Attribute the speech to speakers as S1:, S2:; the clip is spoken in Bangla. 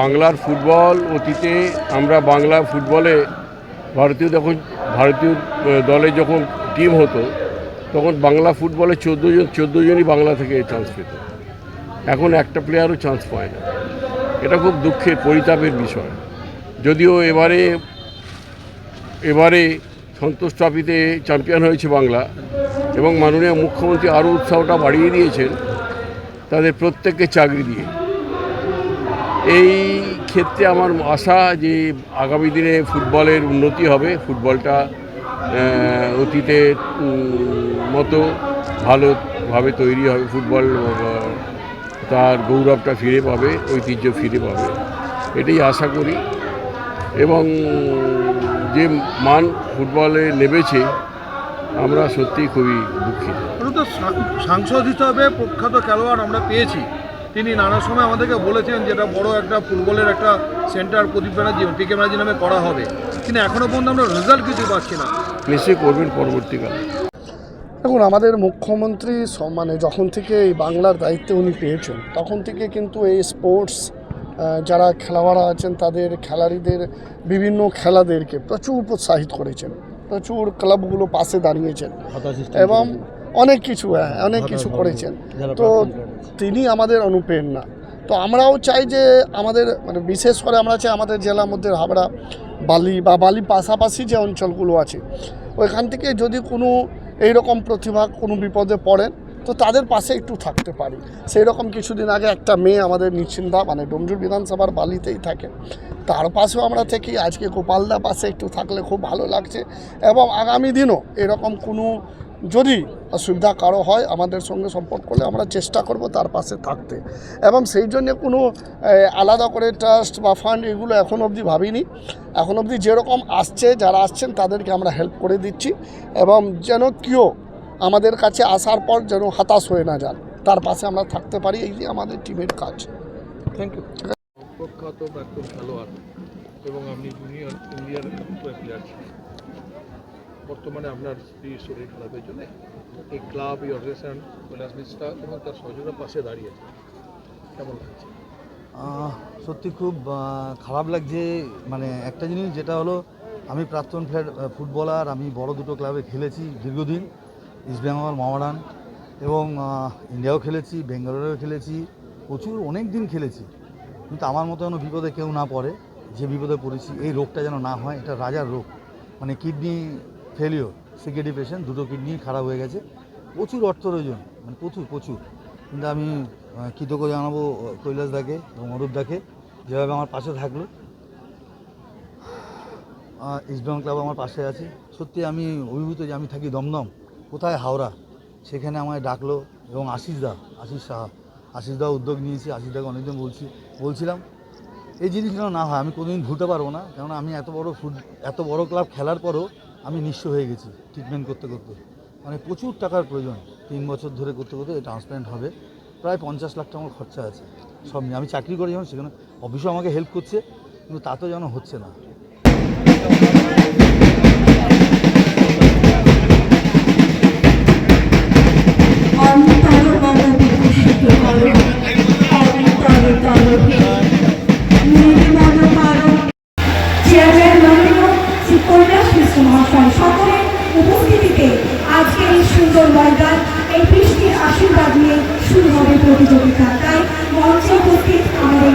S1: বাংলার ফুটবল অতীতে আমরা বাংলা ফুটবলে ভারতীয় যখন, ভারতীয় দলে যখন টিম হতো, তখন বাংলা ফুটবলে চোদ্দ জন, চোদ্দ জনই বাংলা থেকে চান্স পেত। এখন একটা প্লেয়ারও চান্স পায় না। এটা খুব দুঃখের, পরিতাপের বিষয়। যদিও এবারে এবারে সন্তোষ ট্রফিতে চ্যাম্পিয়ন হয়েছে বাংলা এবং মাননীয় মুখ্যমন্ত্রী আরও উৎসাহটা বাড়িয়ে দিয়েছেন তাদের প্রত্যেককে চাকরি দিয়ে। এই ক্ষেত্রে আমার আশা যে আগামী দিনে ফুটবলের উন্নতি হবে। ফুটবলটা আহ, অতীতে মতো ভালোভাবে তৈরি হবে। ফুটবল তার গৌরবটা ফিরে পাবে ঐতিহ্য ফিরে পাবে। এটাই আশা করি। এবং যে মান ফুটবলে নেমেছে আমরা সত্যিই খুবই দুঃখিত।
S2: সাংসদ হিসাবে প্রখ্যাত খেলোয়াড় আমরা পেয়েছি। তিনি নানা সময় আমাদেরকে বলেছেন যেটা বড় একটা ফুটবলের একটা সেন্টার প্রদীপ ব্যানার্জি পিকে ব্যানার্জি নামে করা হবে। কিন্তু এখনও পর্যন্ত আমরা রেজাল্ট কিছু পাচ্ছি না।
S1: নিশ্চয়ই করবেন পরবর্তীকালে।
S3: দেখুন আমাদের মুখ্যমন্ত্রী মানে যখন থেকে এই বাংলার দায়িত্বে উনি পেয়েছেন তখন থেকে কিন্তু এই স্পোর্টস যারা খেলোয়াড়রা আছেন তাদের খেলাড়িদের বিভিন্ন খেলাদেরকে প্রচুর প্রোৎসাহিত করেছেন। প্রচুর ক্লাবগুলো পাশে দাঁড়িয়েছেন। এবং অনেক কিছু হ্যাঁ অনেক কিছু করেছেন। তো তিনি আমাদের অনুপ্রেরণা। তো আমরাও চাই যে আমাদের মানে বিশেষ করে আমরা চাই আমাদের জেলার মধ্যে হাবড়া বালি বা বালি পাশাপাশি যে অঞ্চলগুলো আছে ওইখান থেকে যদি কোনো এইরকম প্রতিভা কোনো বিপদে পড়েন তো তাদের পাশে একটু থাকতে পারি। সেই রকম কিছুদিন আগে একটা মেয়ে আমাদের নিশ্চিন্তা মানে ডোমজুর বিধানসভার বালিতেই থাকে। তার পাশেও আমরা থেকে আজকে গোপালদা পাশে একটু থাকলে খুব ভালো লাগছে। এবং আগামী দিনও এরকম কোনো যদি অসুবিধা কারও হয় আমাদের সঙ্গে সম্পর্ক করলে আমরা চেষ্টা করব তার পাশে থাকতে। এবং সেই জন্য কোনো আলাদা করে ট্রাস্ট বা ফান্ড এগুলো এখন অবধি ভাবিনি। এখন অবধি যেরকম আসছে যারা আসছেন তাদেরকে আমরা হেল্প করে দিচ্ছি। এবং যেন কেউ আমাদের কাছে আসার পর যেন হতাশ হয়ে না যান। তার পাশে আমরা থাকতে পারি এই যে আমাদের টিমের কাজ।
S2: থ্যাংক ইউ প্রখ্যাত প্রাক্তন খেলোয়াড় এবং আপনি জুনিয়র ইন্ডিয়ার প্লেয়ার বর্তমানে আপনার স্ত্রীর শরীর খারাপের জন্য এই ক্লাব, এই অর্গানাইজেশন, কৈলাস মিশ্রা এবং তার সহযোগিতার পাশে দাঁড়িয়েছে কেমন লাগছে?
S4: সত্যি খুব খারাপ লাগছে। মানে একটা জিনিস যেটা হলো, আমি প্রাক্তন ফ্ল্যাট- ফুটবলার, আমি বড় দুটো ক্লাবে খেলেছি দীর্ঘদিন ইস্টবেঙ্গল মাওয়ারান এবং ইন্ডিয়াও খেলেছি, বেঙ্গালোরেও খেলেছি, প্রচুর অনেক দিন খেলেছি। কিন্তু আমার মতো যেন বিপদে কেউ না পড়ে, যে বিপদে পড়েছি, এই রোগটা যেন না হয়, এটা রাজার রোগ। মানে কিডনি ফেলিওর সিকেডি পেশেন্ট দুটো কিডনি খারাপ হয়ে গেছে। প্রচুর অর্থ প্রয়োজন মানে প্রচুর প্রচুর। কিন্তু আমি কৃতজ্ঞ জানাব আহ, কৈলাস দাকে এবং অরূপ দাকে যেভাবে আমার পাশে থাকল। ইস্টবেঙ্গল ক্লাব আমার পাশে আছে। সত্যি আমি অভিভূত যে আমি থাকি দমদম কোথায়? হাওড়া। সেখানে আমায় ডাকলো এবং আশিস দা আশিস সাহা। আশিস দা উদ্যোগ নিয়েছি আশিস দাকে অনেকদিন বলছি বলছিলাম এই জিনিসগুলো না হয় আমি কোনোদিন ভুলতে পারব না। কেননা আমি এত বড় ফুট এত বড় ক্লাব খেলার পরও আমি নিঃস্ব হয়ে গেছি ট্রিটমেন্ট করতে করতে। মানে প্রচুর টাকার প্রয়োজন, তিন বছর ধরে করতে করতে ট্রান্সপ্লান্ট হবে। প্রায় পঞ্চাশ লাখ টাকা আমার খরচা আছে, সব নিয়ে। আমি চাকরি করি যখন সেখানে অফিসও আমাকে হেল্প করছে, কিন্তু তা তো যেন হচ্ছে না।
S5: মহাশয়। সকলের উপস্থিতিতে আজকে এই সুন্দর ময়দান, এই বৃষ্টির আশীর্বাদ নিয়ে শুরু হবে প্রতিযোগিতা। তাই মঞ্চে উপস্থিত আমাদের